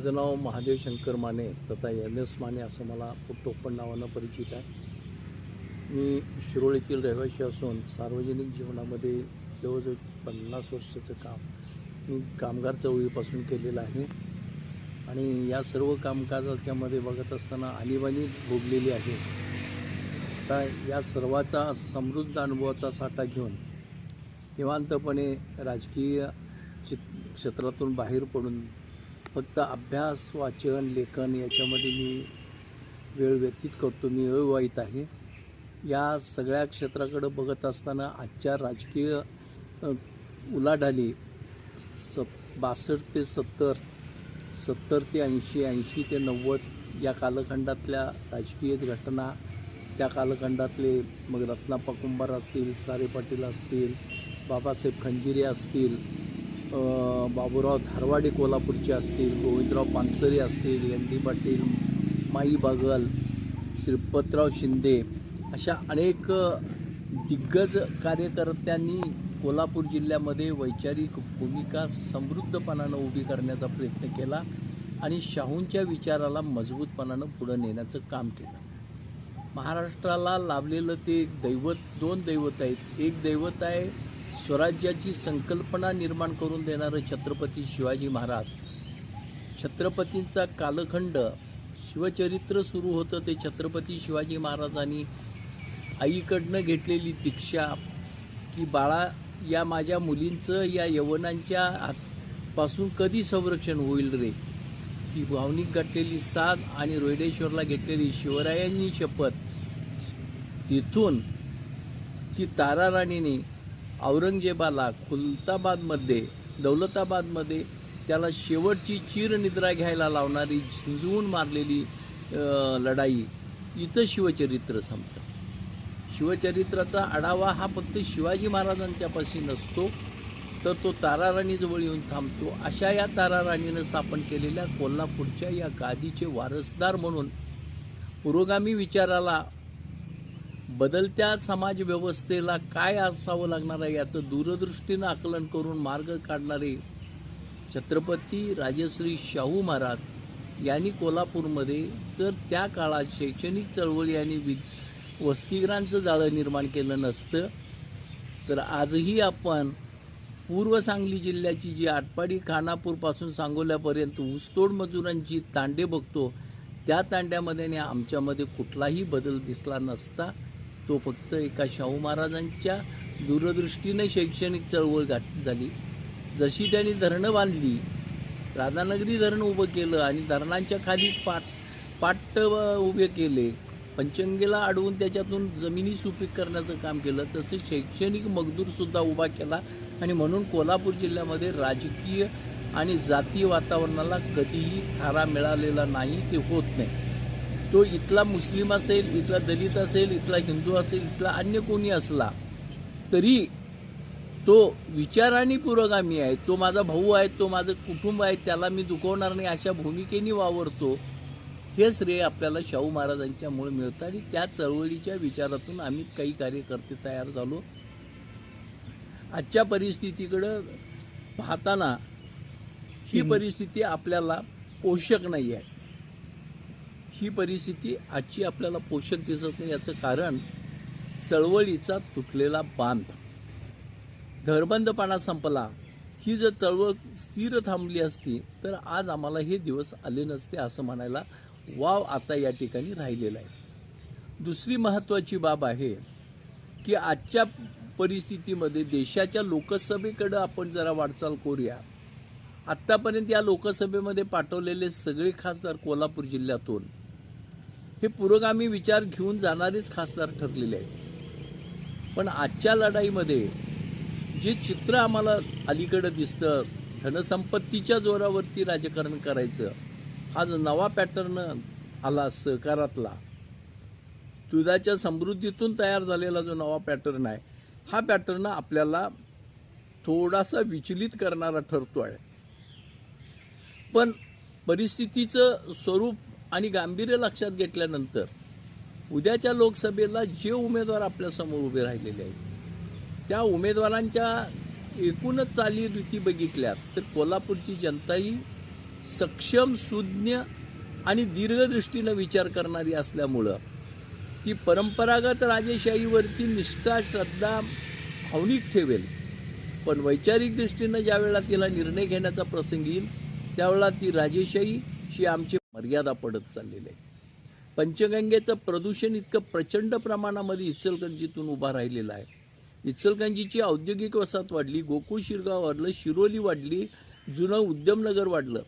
माझं नाव महादेव शंकर माने तथा M S Mane असं मला टोपण नावानं परिचित आहे. मी शिरोळीतील रहिवासी असून सार्वजनिक जीवनामध्ये जवळजवळ पन्नास वर्षाचं काम मी कामगार चळवळीपासून केलेलं आहे. आणि या सर्व कामकाजाच्यामध्ये बघत असताना आणीबाणी भोगलेली आहे. आता या सर्वाचा समृद्ध अनुभवाचा साठा घेऊन निवांतपणे राजकीय चित क्षेत्रातून बाहेर पडून फक्त अभ्यास वाचन लेखन याच्यामध्ये मी वेळ व्यतीत करतो मी अविवाहित आहे. या सगळ्या क्षेत्राकडं बघत असताना आजच्या राजकीय उलाढाली स बासष्ट ते सत्तर सत्तर ते ऐंशी ऐंशी ते नव्वद या कालखंडातल्या राजकीय घटना त्या कालखंडातले मग रत्नाप्पा कुंभार असतील सारे पाटील असतील बाबासाहेब खंजिरे असतील बाबूराव धारवाडे कोल्हापूरचे असतील गोविंदराव पानसरे असतील एन डी पाटील माई बागल श्रीपतराव शिंदे अशा अनेक दिग्गज कार्यकर्त्यांनी कोल्हापूर जिल्ह्यामध्ये वैचारिक भूमिका समृद्धपणानं उभी करण्याचा प्रयत्न केला आणि शाहूंच्या विचाराला मजबूतपणानं पुढं नेण्याचं काम केलं. महाराष्ट्राला लाभलेलं ते एक दैवत दोन दैवत आहेत. एक दैवत आहे स्वराज्याची संकल्पना निर्माण करून देणारं छत्रपती शिवाजी महाराज. छत्रपतींचा कालखंड शिवचरित्र सुरू होतं ते छत्रपती शिवाजी महाराजांनी आईकडनं घेतलेली दीक्षा की बाळा या माझ्या मुलींचं या यवनांच्या पासून कधी संरक्षण होईल रे? ही भावनिक घातलेली साथ आणि रोहिडेश्वरला घेतलेली शिवरायांनी शपथ. तिथून ती तारा राणीने औरंगजेबाला खुलताबादमध्ये दौलताबादमध्ये त्याला शेवटची चिरनिद्रा घ्यायला लावणारी झिंजवून मारलेली लढाई इथं शिवचरित्र संपतं. शिवचरित्राचा आढावा हा फक्त शिवाजी महाराजांच्यापाशी नसतो तर तो ताराराणीजवळ येऊन थांबतो. अशा या ताराराणीनं स्थापन केलेल्या कोल्हापूरच्या या गादीचे वारसदार म्हणून पुरोगामी विचाराला बदलत्या समाज व्यवस्थेला काय असावं लागणार आहे याचं दूरदृष्टीनं आकलन करून मार्ग काढणारे छत्रपती राजश्री शाहू महाराज यांनी कोल्हापूरमध्ये जर त्या काळात शैक्षणिक चळवळी आणि वि वसतिगृहांचं जाळं निर्माण केलं नसतं तर आजही आपण पूर्व सांगली जिल्ह्याची जी आटपाडी खानापूरपासून सांगोल्यापर्यंत ऊसतोड मजुरांची तांडे बघतो त्या तांड्यामध्ये आणि आमच्यामध्ये कुठलाही बदल दिसला नसता. तो फक्त एका शाहू महाराजांच्या दूरदृष्टीने शैक्षणिक चळवळ घात झाली. जशी त्यांनी धरणं बांधली राधानगरी धरण उभं केलं आणि धरणांच्या खाली पाट पाट्ट उभे केले पंचंगेला अडवून त्याच्यातून जमिनी सुपीक करण्याचं काम केलं तसे शैक्षणिक मजदूरसुद्धा उभा केला आणि म्हणून कोल्हापूर जिल्ह्यामध्ये राजकीय आणि जातीय वातावरणाला कधीही थारा मिळालेला नाही ते होत नाही. तो इथला मुस्लिम असेल इथला दलित असेल इथला हिंदू असेल इथला अन्य कोणी असला तरी तो विचाराने पुरोगामी आहे. तो माझा भाऊ आहे तो माझं कुटुंब आहे त्याला मी दुखवणार नाही अशा भूमिकेने वावरतो. हे श्रेय आपल्याला शाहू महाराजांच्यामुळे मिळतं आणि त्या चळवळीच्या विचारातून आम्ही काही कार्यकर्ते तयार झालो. आजच्या परिस्थितीकडं पाहताना ही परिस्थिती आपल्याला पोषक नाही आहे ही परिस्थिती आजची आपल्याला पोषक दिसत नाही याचं कारण चळवळीचा तुटलेला बांध. धरबंदपणा संपला. ही जर चळवळ स्थिर थांबली असती तर आज आम्हाला हे दिवस आले नसते असं म्हणायला वाव आता या ठिकाणी राहिलेला आहे. दुसरी महत्त्वाची बाब आहे की आजच्या परिस्थितीमध्ये देशाच्या लोकसभेकडं आपण जरा वाटचाल करूया. आत्तापर्यंत या लोकसभेमध्ये पाठवलेले सगळे खासदार कोल्हापूर जिल्ह्यातून हे पुरोगामी विचार घेऊन जाणारेच खासदार ठरलेले आहेत. पण आजच्या लढाईमध्ये जे चित्र आम्हाला अलीकडं दिसतं धनसंपत्तीच्या जोरावरती राजकारण करायचं हा जो नवा पॅटर्न आला सहकारातला दुधाच्या समृद्धीतून तयार झालेला जो नवा पॅटर्न आहे हा पॅटर्न आपल्याला थोडासा विचलित करणारा ठरतो आहे पण परिस्थितीचं स्वरूप आणि गांभीर्य लक्षात घेतल्यानंतर उद्याच्या लोकसभेला जे उमेदवार आपल्यासमोर उभे राहिलेले आहेत त्या उमेदवारांच्या एकूणच चालीरीती बघितल्या तर कोल्हापूरची जनताही सक्षम सुज्ञ आणि दीर्घदृष्टीनं विचार करणारी असल्यामुळं ती परंपरागत राजेशाहीवरती निष्ठा श्रद्धा भावनिक ठेवेल. पण वैचारिक दृष्टीनं ज्यावेळेला तिला निर्णय घेण्याचा प्रसंग येईल त्यावेळेला ती राजेशाही ही आमची मर्यादा पडत चाललेली आहे. पंचगंगेचं प्रदूषण इतकं प्रचंड प्रमाणामध्ये इचलकरंजीतून उभा राहिलेला आहे. इचलकरंजीची औद्योगिक वसाहत वाढली गोकुळ शिरगाव वाढलं शिरोली वाढली जुनं उद्यमनगर वाढलं.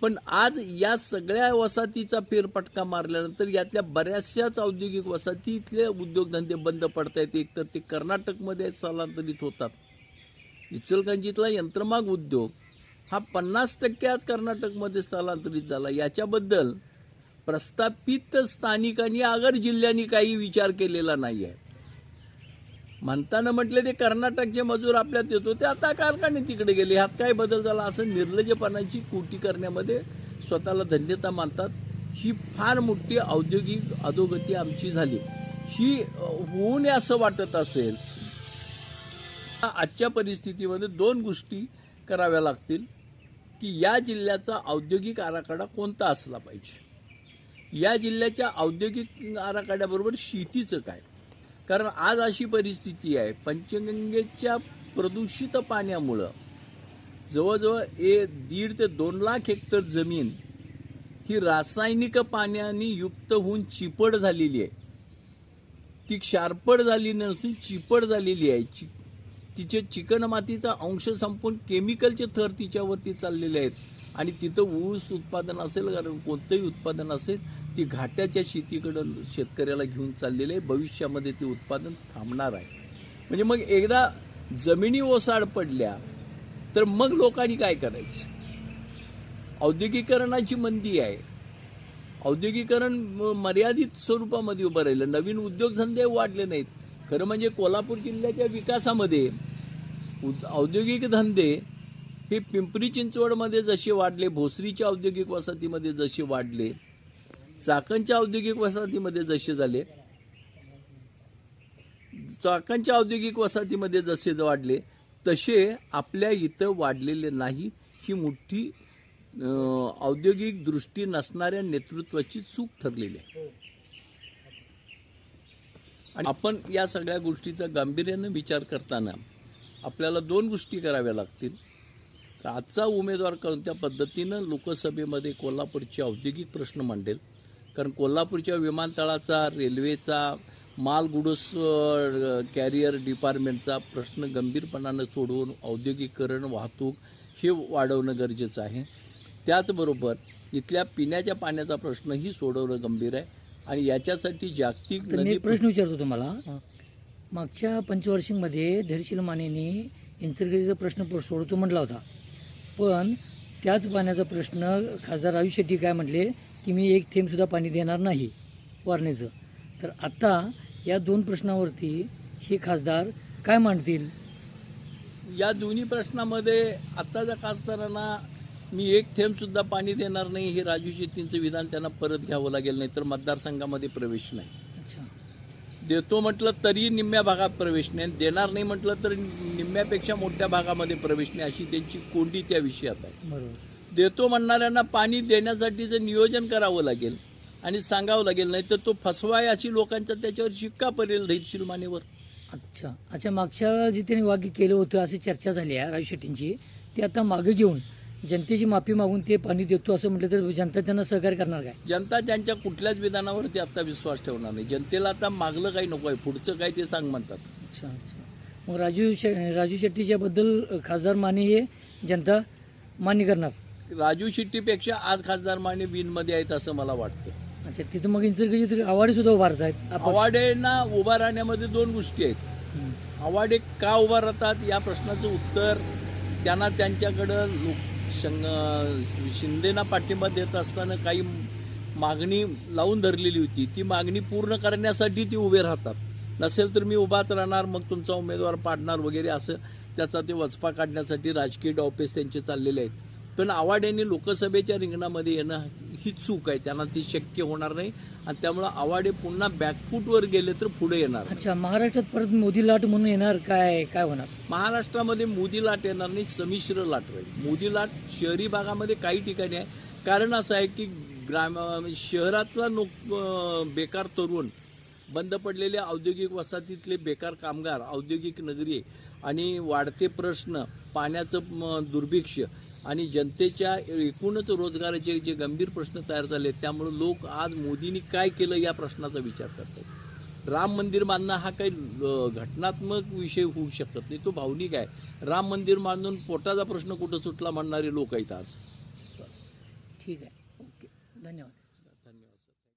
पण आज या सगळ्या वसाहतीचा फेरफटका मारल्यानंतर यातल्या बऱ्याचशाच औद्योगिक वसाहती इथले उद्योगधंदे बंद पडत आहेत एकतर ते कर्नाटकमध्ये स्थलांतरित होतात. इचलकरंजीतला यंत्रमाग उद्योग हा पन्नास टक्के आज कर्नाटकमध्ये स्थलांतरित झाला. याच्याबद्दल प्रस्थापित स्थानिकांनी आगर जिल्ह्यांनी काही विचार केलेला नाही आहे म्हणताना म्हटले ते कर्नाटकचे मजूर आपल्यात येतो ते आता कारखाने तिकडे गेले ह्यात काय बदल झाला? असं निर्लजपणाची कुटी करण्यामध्ये स्वतःला धन्यता मानतात. ही फार मोठी औद्योगिक अधोगती आमची झाली. ही होऊ नये असं वाटत असेल आजच्या परिस्थितीमध्ये दोन गोष्टी कराव्या लागतील की या जिल्ह्याचा औद्योगिक आराखडा कोणता असला पाहिजे? या जिल्ह्याच्या औद्योगिक आराखड्याबरोबर शेतीचं काय? कारण आज अशी परिस्थिती आहे पंचगंगेच्या प्रदूषित पाण्यामुळं जवळजवळ ए दीड ते दोन लाख हेक्टर जमीन ही रासायनिक पाण्याने युक्त होऊन चिपड झालेली आहे. ती क्षारपड झाली नसून चिपड झालेली आहे. चि तिचे चिकणमातीचा अंश संपून केमिकलचे थर तिच्यावरती चाललेले आहेत. आणि तिथं ऊस उत्पादन असेल कारण कोणतंही उत्पादन असेल ती घाट्याच्या शेतीकडं शेतकऱ्याला घेऊन चाललेलं आहे. भविष्यामध्ये ते उत्पादन थांबणार आहे. म्हणजे मग एकदा जमिनी ओसाड पडल्या तर मग लोकांनी काय करायचं? औद्योगिकरणाची मंदी आहे. औद्योगिकरण म- मर्यादित स्वरूपामध्ये उभं राहिलं. नवीन उद्योगधंदे वाढले नाहीत. खरं म्हणजे कोल्हापूर जिल्ह्याच्या विकासामध्ये उद- औद्योगिक धंदे हे पिंपरी चिंचवडमध्ये जसे वाढले भोसरीच्या औद्योगिक वसाहतीमध्ये जसे वाढले चाकणच्या औद्योगिक वसाहतीमध्ये जसे झाले चाकणच्या औद्योगिक वसाहतीमध्ये जसे वाढले तसे आपल्या इथं वाढलेले नाही. ही मोठी औद्योगिक दृष्टी नसणाऱ्या नेतृत्वाची चूक ठरलेली आहे. आणि आपण या सगळ्या गोष्टीचा गांभीर्यानं विचार करताना आपल्याला दोन गोष्टी कराव्या लागतील. आजचा उमेदवार कोणत्या पद्धतीनं लोकसभेमध्ये कोल्हापूरचे औद्योगिक प्रश्न मांडेल? कारण कोल्हापूरच्या विमानतळाचा रेल्वेचा मालगुडस कॅरियर डिपार्टमेंटचा प्रश्न गंभीरपणानं सोडवून औद्योगिकरण वाहतूक हे वाढवणं गरजेचं आहे. त्याचबरोबर इथल्या पिण्याच्या पाण्याचा प्रश्नही सोडवणं गंभीर आहे. आणि याच्यासाठी जागतिक तर मी नदी एक प्रश्न विचारतो तुम्हाला. मागच्या पंचवार्षिकमध्ये धैर्यशील मानेनी इंचरगेचा प्रश्न प- सोडतो म्हटला होता. पण त्याच पाण्याचा प्रश्न खासदार राजू शेट्टी काय म्हटले की मी एक थेंब सुद्धा पाणी देणार नाही वारणेचं तर आता या दोन प्रश्नावरती हे खासदार काय मांडतील? या दोन्ही प्रश्नामध्ये आत्ताच्या खासदारांना मी एक थेंब सुद्धा पाणी देणार नाही हे राजू शेट्टींचं विधान त्यांना परत घ्यावं लागेल नाही तर मतदारसंघामध्ये प्रवेश नाही. देतो म्हटलं तरी निम्म्या भागात प्रवेश नाही देणार नाही म्हटलं तर निम्म्यापेक्षा मोठ्या भागामध्ये प्रवेश नाही अशी त्यांची कोंडी त्या विषयात आहे. बरोबर. देतो म्हणणाऱ्यांना पाणी देण्यासाठीचं नियोजन करावं लागेल आणि सांगावं लागेल नाही तर तो फसवाय अशी लोकांचा त्याच्यावर शिक्का पडेल धैर्यशील मानेवर अच्छा. अच्छा मागच्या जे त्यांनी वाक्य केलं होतं अशी चर्चा झाली आहे राजू शेट्टींची ते आता मागे घेऊन जनतेची माफी मागून ते पाणी देतो असं म्हटलं तर जनता त्यांना सहकार्य करणार काय? जनता त्यांच्या कुठल्याच विधानावरती आता विश्वास ठेवणार नाही. जनतेला आता मागलं काही नको आहे पुढचं काय ते सांग म्हणतात. अच्छा अच्छा. मग राजू शे राजू शेट्टीच्या बद्दल खासदार माने हे जनता मान्य करणार? राजू शेट्टीपेक्षा आज खासदार माने विनमध्ये आहेत असं मला वाटतं. अच्छा तिथं मग तरी आवाडी सुद्धा उभारत आहेत आवाडेंना उभा राहण्यामध्ये दोन गोष्टी आहेत. आवाडे का उभा राहतात या प्रश्नाचं उत्तर त्यांना त्यांच्याकडं लोक शंग शिंदेना पाठिंबा देत असताना काही मागणी लावून धरलेली होती. ती मागणी पूर्ण करण्यासाठी ती उभे राहतात. नसेल तर मी उभाच राहणार मग तुमचा उमेदवार पाडणार वगैरे असं त्याचा ते वचपा काढण्यासाठी राजकीय डॉपेस त्यांचे चाललेले आहेत. पण आवाड यांनी लोकसभेच्या रिंगणामध्ये येणं ही चूक आहे. त्यांना ती शक्य होणार नाही. आणि त्यामुळं आवाडे पुन्हा बॅकफूटवर गेले तर पुढे येणार. अच्छा महाराष्ट्रात परत मोदी लाट म्हणून येणार काय काय होणार? महाराष्ट्रामध्ये मोदी लाट येणार नाही संमिश्र लाट राहील मोदी लाट शहरी भागामध्ये काही ठिकाणी आहे. कारण असं आहे की ग्राम शहरातला नोक बेकार तरुण बंद पडलेले औद्योगिक वसाहतीतले बेकार कामगार औद्योगिक नगरी आणि वाढते प्रश्न पाण्याचं दुर्भिक्ष आणि जनतेच्या एकूणच रोजगाराचे जे गंभीर प्रश्न तयार झाले त्यामुळे लोक आज मोदींनी काय केलं या प्रश्नाचा विचार करतात राम मंदिर बांधणं हा काही घटनात्मक विषय होऊ शकत नाही तो भावनिक आहे. राम मंदिर बांधून पोटाचा प्रश्न कुठं सुटला म्हणणारे लोक आहेत आज. ठीक आहे. ओके. धन्यवाद.